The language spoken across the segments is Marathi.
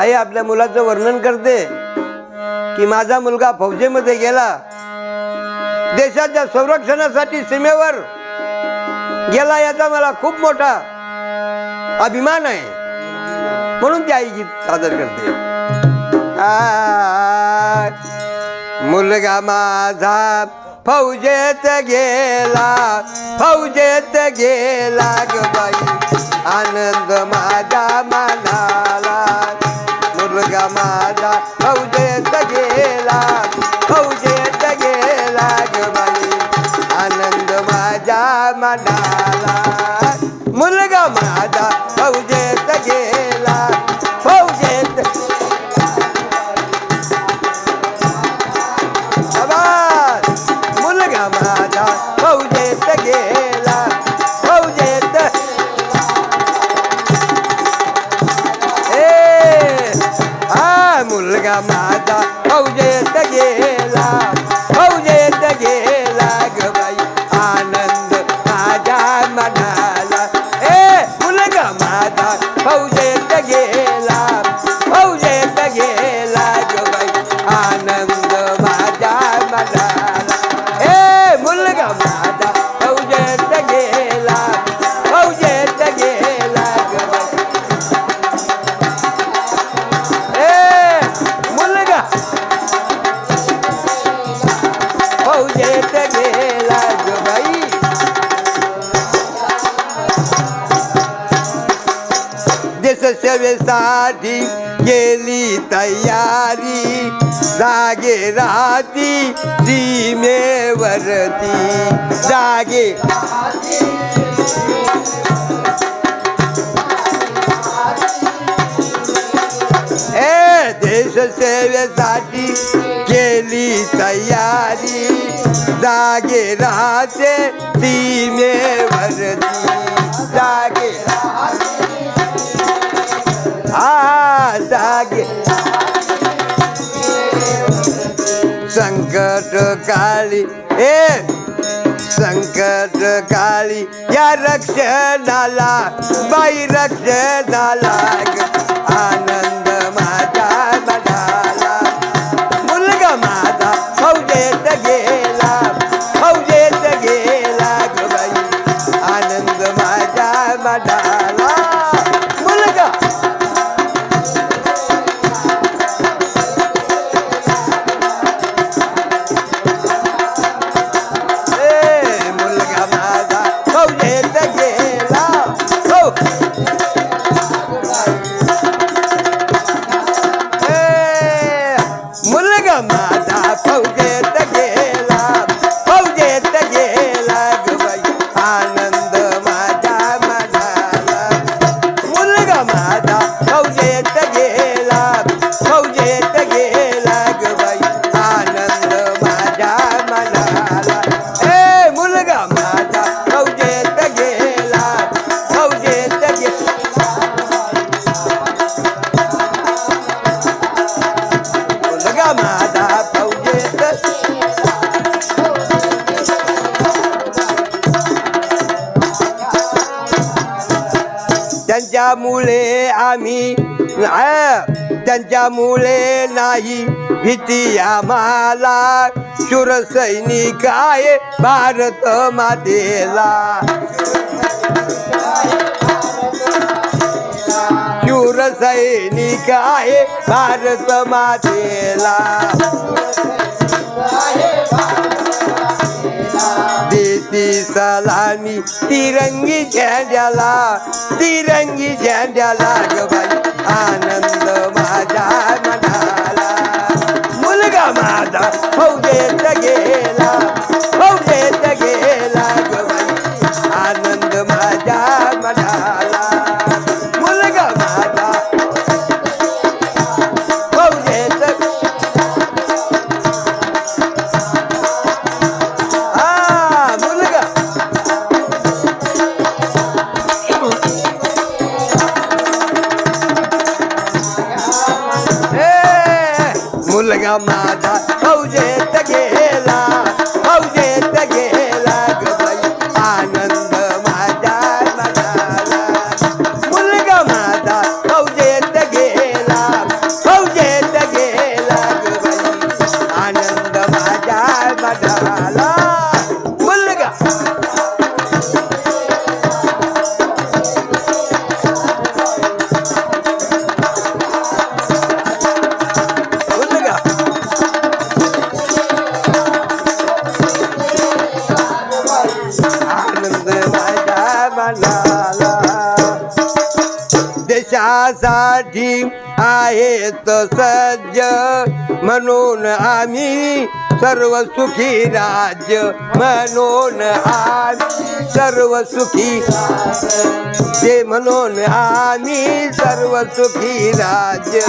आई आपल्या मुलाचं वर्णन करते की माझा मुलगा फौजेमध्ये गेला. देशाच्या संरक्षणासाठी सीमेवर गेला याचा मला खूप मोठा अभिमान आहे. म्हणून ती आई गीत सादर करते. आ, मुलगा माझा फौजेत गेला फौजेत गेला ग बाई. आनंद माझा फौजेत गेला ग देश सेवेसाठी केली तयारी. जागे राहती सीमेवरती. जागे. ए देश सेवेसाठी केली तयारी. जागे राहते सीमेवरती जागे हा जागे संकट काळी ए संकट काळी या रक्षणाला बाई रक्षणाला ग. मनाला त्यांच्यामुळे आम्ही त्यांच्यामुळे नाही. भीती आम्हाला शूर सैनिक आहे भारत मातेला. शूर सैनिक आहे भारत मातेला. देती सलामी तिरंगी झेंड्याला तिरंगी झेंड्याला ग बाई आनंद माझा मुलगा आनंद माझ्या मनाला देशासाठी आहेत सज्ज म्हणून आम्ही सर्व सुखी राज्य. म्हणून आम्ही सर्व सुखी ते म्हणून आम्ही सर्व सुखी राज्य.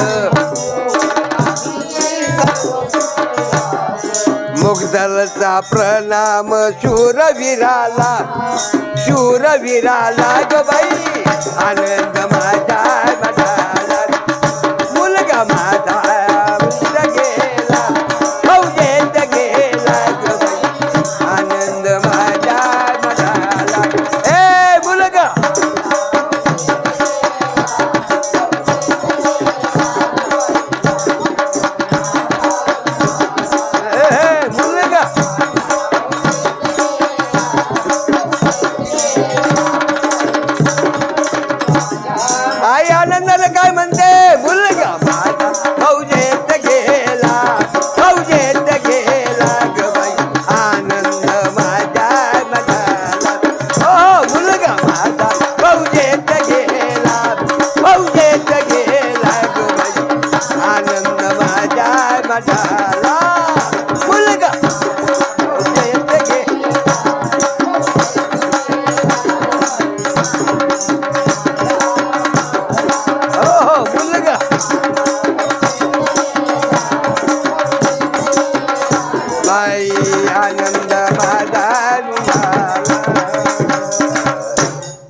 मुगदलचा प्रणाम शूरवीराला शूरवीराला ग बाई. आनंद